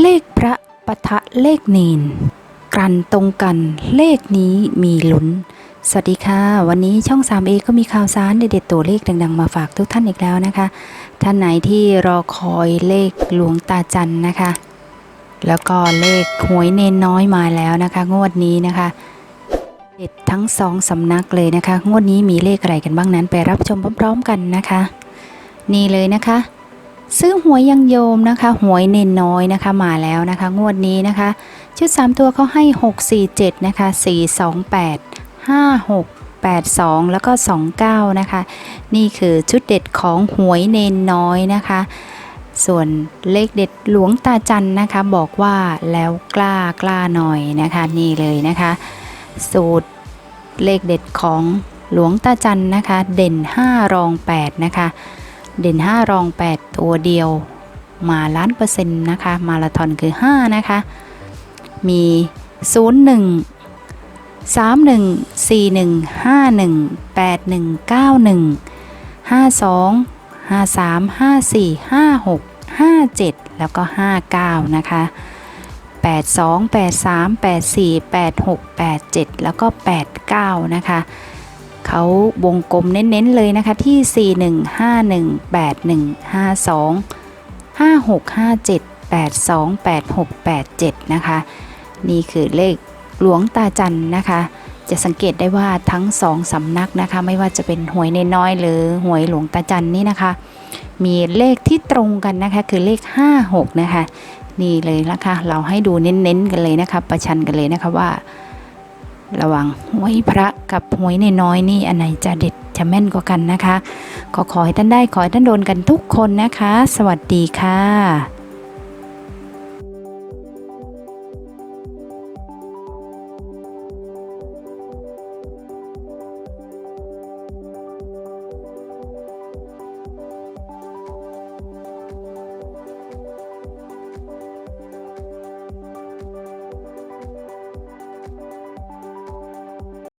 เลขพระปะทะเลขเนน กรันตรงกันเลขนี้มีลุ้น สวัสดีค่ะ วันนี้ช่อง 3A ก็มีข่าวสารเด็ดๆตัวเลขดัง ๆ มาฝากทุกท่านอีกแล้วนะคะ ท่านไหนที่รอคอยเลขหลวงตาจันนะคะ แล้วก็เลขหวยเนนน้อยมาแล้วนะคะ งวดนี้นะคะเด็ดทั้งสองสำนักเลยนะคะ งวดนี้มีเลขอะไรกันบ้างนั้นไปรับชมพร้อมๆกันนะคะ นี่เลยนะคะ ซื้อหวยยังโยมนะคะ หวยเนนน้อยนะคะมาแล้วนะคะ งวดนี้นะคะ ชุด 3 ตัวเขาให้ 647 นะคะ 428 56 82 แล้วก็ 29 นะคะ นี่คือชุดเด็ดของหวยเนนน้อยนะคะ ส่วนเลขเด็ดหลวงตาจันนะคะ บอกว่าแล้วกล้ากล้าหน่อยนะคะ นี่เลยนะคะ สูตรเลขเด็ดของหลวงตาจันนะคะ เด่น 5 รอง 8 นะคะ เด่น 5 รอง 8 ตัวเดียว มาล้านเปอร์เซ็นต์นะคะ มาราธอนคือ 5 นะคะ มี 0 1 3 1 4 1 5 1 8 1 9 1 5 2 5 3 5 4 5 6 5 7 แล้วก็ 59 นะคะ 8 2 8 3 8 4 8 6 8 7 แล้วก็ 89 นะคะ เขาวงกลมเน้นๆเลยนะคะที่ 4 1 5 1 8 1 5 2 5 6 5 7 8 2 8 6 8 7 นะคะ นี่คือเลขหลวงตาจันนะคะ จะสังเกตได้ว่าทั้งสองสำนักนะคะ ไม่ว่าจะเป็นหวยเนน้อยหรือหวยหลวงตาจันนี่นะคะ มีเลขที่ตรงกันนะคะคือเลข 56 นะคะ นี่เลยนะคะ เราให้ดูเน้นๆกันเลยนะคะ ประชันกันเลยนะคะว่า ระหว่างหวยพระกับหวยในน้อยนี่อันไหนจะเด็ดจะแม่นกว่ากันนะคะ ขอขอให้ท่านได้ขอให้ท่านโดนกันทุกคนนะคะ สวัสดีค่ะ